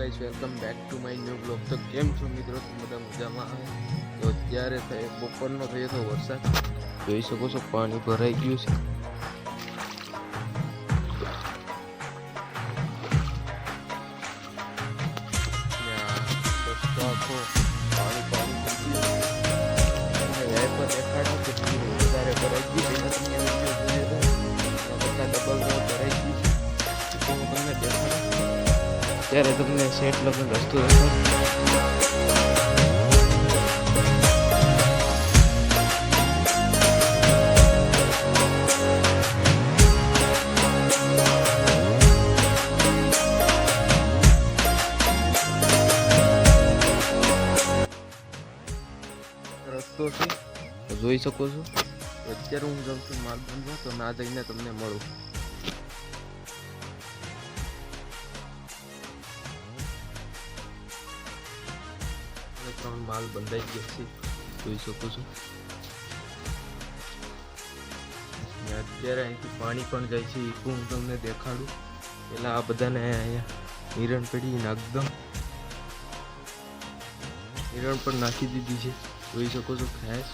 Guys welcome back to my new blog તો કેમ છો મિત્રો? તો બધા મજામાં. તો અત્યારે થાય બપોરનો થયો હતો વરસાદ. જોઈ શકો છો પાણી ભરાઈ ગયું છે. Yeah, let's રસ્તો ત્યારે તમને સેટ લગ્ન રસ્તો દેખાડું રસ્તો છે? જોઈ શકો છો. અત્યારે હું જાઉં છું માલ બંધ તો ના જઈને તમને મળું. ત્રણ માલ બંધાઈ ગયા છે. જોઈ શકો છો. અત્યારે અહીંથી પાણી પણ જાય છે. એ હું તમને દેખાડું. પેલા આ બધાને અહીંયા હિરણ પેઢી નાખદમ હિરણ પણ નાખી દીધી છે. જોઈ શકો છો ફ્રેશ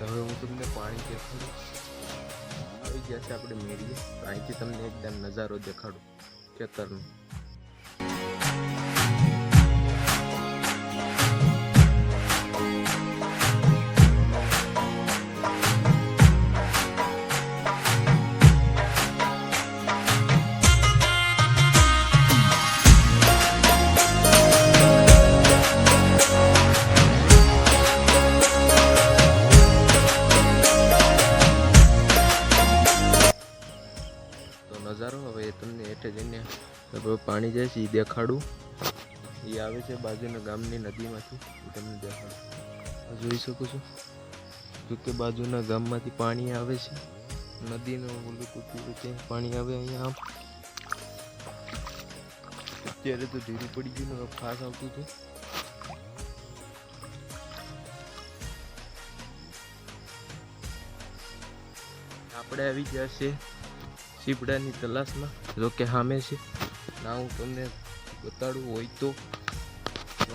હવે હું તમને પાણી દેખાડું. આવી ગયા છે, આપણે મેળીએ તો અહીંથી તમને એકદમ નજારો દેખાડું. ખેતરનો. તમને હેઠે જઈને પાણી જાય છે એ દેખાડું. એ આવે છે બાજુના ગામની નદીમાંથી. એ તમને દેખાડું. જોઈ શકો છો? જો કે બાજુના ગામમાંથી પાણી આવે છે. નદીનું ઓલું કૂતરું છે. પાણી આવે અહીંયા આમ. અત્યારે તો ધીરું પડી ગયું ને ફાસ આવતું હતું આપણે આવી ગયા છે. સીપડાની તલાશમાં, જો કે સામે છે. ના, હું તમને બતાડું હોય તો.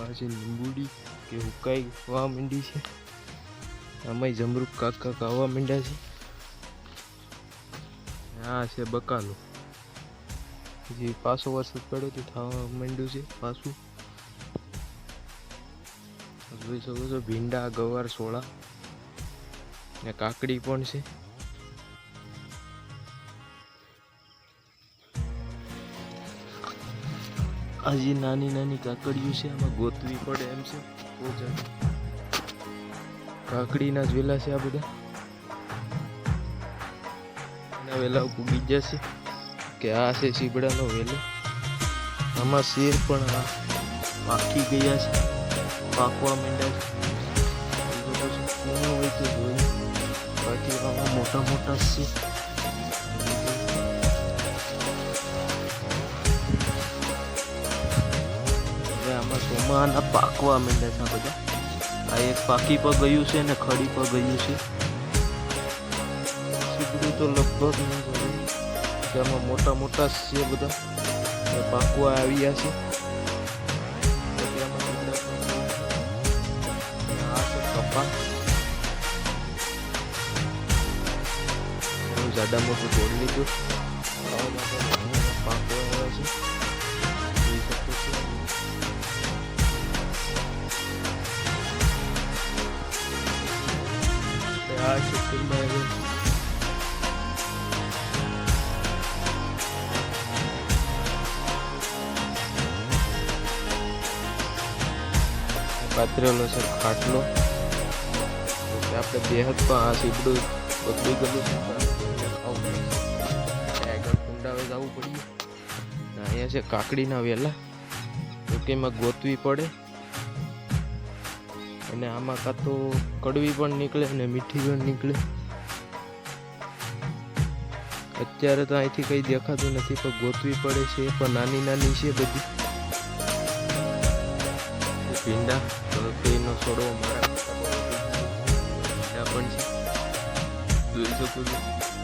આજે લીંબુડી કે હુકાઈ ખાવા માંડી છે. આમાંય જમરૂક કાકા ખાવા માંડ્યા છે. આ છે બકાલો. જે પાછો વરસાદ પડ્યો તો થવા માંડ્યું છે પાછું. જોઈ શકો છો ભીંડા, ગવાર, સોળા. ને કાકડી પણ છે. હજી નાની નાની કાકડીઓ છે, આમાં ગોતવી પડે એમ છે. કાકડીના વેલા છે આ બધા. એના વેલા ઉગી જશે કે આ છે સીબડાનો વેલો. આમાં શેર પણ પાકી ગયા છે, પાકવા માંડ્યા છે. બાકી આમાં મોટા મોટા છે સોમાના પાકવા માંડ્યા છે બધા. આ એક પાકી પર ગયું છે ને ખડી પર ગયું છે. સીધું તો લગભગ નહીં ગયું. તેમાં મોટા મોટા છે બધા. પાકવા આવ્યા છે. જાડા મોટું તોડી લીધું. પાથરેલો છે, ખાટલો. આપણે બે બેહદ પણ આ સીપડું બગડી ગયું છે. આગળ કુંડાવે જવું પડ્યું ને અહીંયા છે કાકડીના વેલા. તો કે એમાં ગોતવી પડે. અને આમાં કાં તો કડવી પણ નીકળે અને મીઠી પણ નીકળે. અત્યારે તો અહીંથી કંઈ દેખાતું નથી, પણ ગોતવી પડે છે, પણ નાની નાની છે બધી. ભીંડા. તો તેનો છોડવો મારા પણ છે. જોઈ શકું છો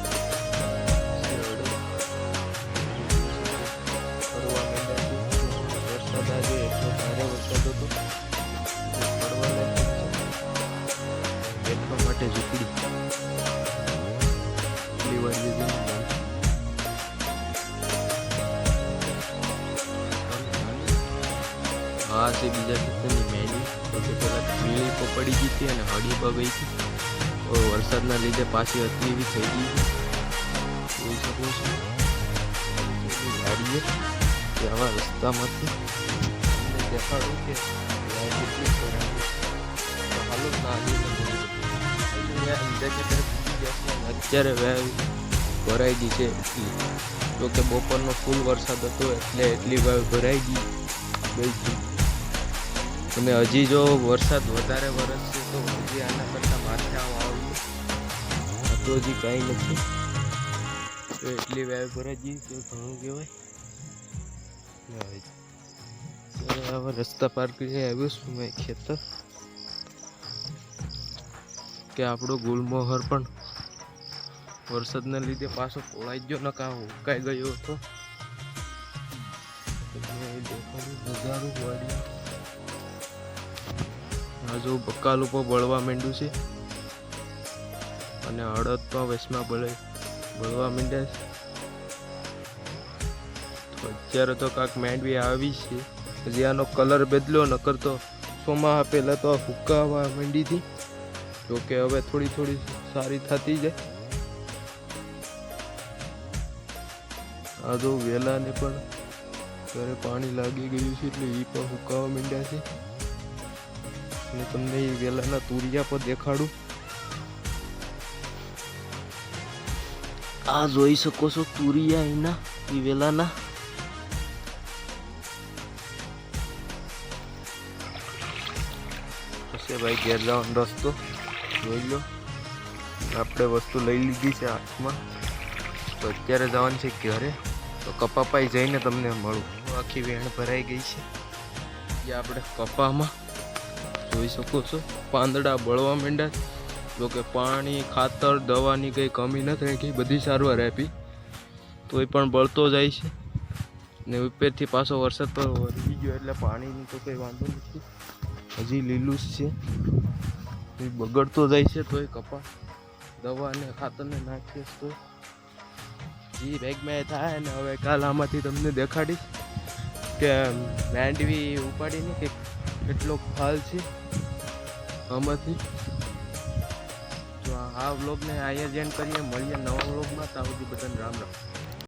હા, તે બીજા ખેતરની મેલી. તો તે પહેલાં વીણી પડી ગઈ હતી અને હળી પર ગઈ હતી. વરસાદના લીધે પાછી હતી એવી થઈ ગઈ જોઈ શકો છો. ગાડીએ કે આવા રસ્તામાંથી દેખાડું કે હાલો અત્યારે વેવ ભરાઈ ગઈ છે એટલી. જો કે બપોરનો ફૂલ વરસાદ હતો એટલે એટલી વેવ ભરાઈ ગઈ ગઈ હતી અને હજી જો વરસાદ વધારે વરસશે તો હજી આના કરતાં માથે આવ. આવ્યું તો હજી કાંઈ નથી. તો એટલી વેર ભરાજી તો ઘણું કહેવાય. હવે રસ્તા પાર કરી આવ્યો છું મેં ખેતર. કે આપણો ગુલમોહર પણ વરસાદના લીધે પાછો પોળાઈ ગયો નકા ઉકાઈ ગયો હતો. નજારો વાડી આ જો બકાલ ઉપર બળવા માંડ્યું છે. અને અડદ પણ વચમાં બળે બળવા માંડ્યા છે. અત્યારે તો કાંક માંડવી આવી છે. હજી આનો કલર બદલ્યો, નકર તો સોમાં પહેલાં તો ફૂકાવા માંડી હતી. જોકે હવે થોડી થોડી સારી થતી જાય. આ તો વેલાને પણ ઘરે પાણી લાગી ગયું છે એટલે એ પણ હુકાવા માંડ્યા છે. અને તમને એ વેલાના તુરિયા પર દેખાડું. આ જોઈ શકો છો તુરિયા એના, એ વેલાના. હશે ભાઈ, ઘેર જવાનો રસ્તો. જોઈ લો. આપણે વસ્તુ લઈ લીધી છે હાથમાં. તો અત્યારે જવાનું છે ઘરે. તો કપાપાઈ જઈને તમને મળું. આખી વેણ ભરાઈ ગઈ છે. જે આપણે કપામાં જોઈ શકો છો. પાંદડા બળવા માંડ્યા. જોકે પાણી, ખાતર, દવાની કંઈ કમી નથી રાખી બધી સારવાર આપી. તોય પણ બળતો જાય છે. ને ઉપરથી પાછો વરસાદ પર વધી ગયો એટલે પાણીની તો કંઈ વાંધો નથી. હજી લીલું છે. એ બગડતો જાય છે તોય કપા દવા ને ખાતરને નાખીએ તો એ બેગમાં થાય ને હવે કાલ આમાંથી તમને દેખાડીશ. કે માંડવી ઉપાડીને કે કેટલો ફાલ છે? આમાંથી? તો આ વ્લોગને અહીંયા જેન કરીએ. મળીએ નવા વ્લોગમાં. ત્યાં સુધી બધાને રામ રામ.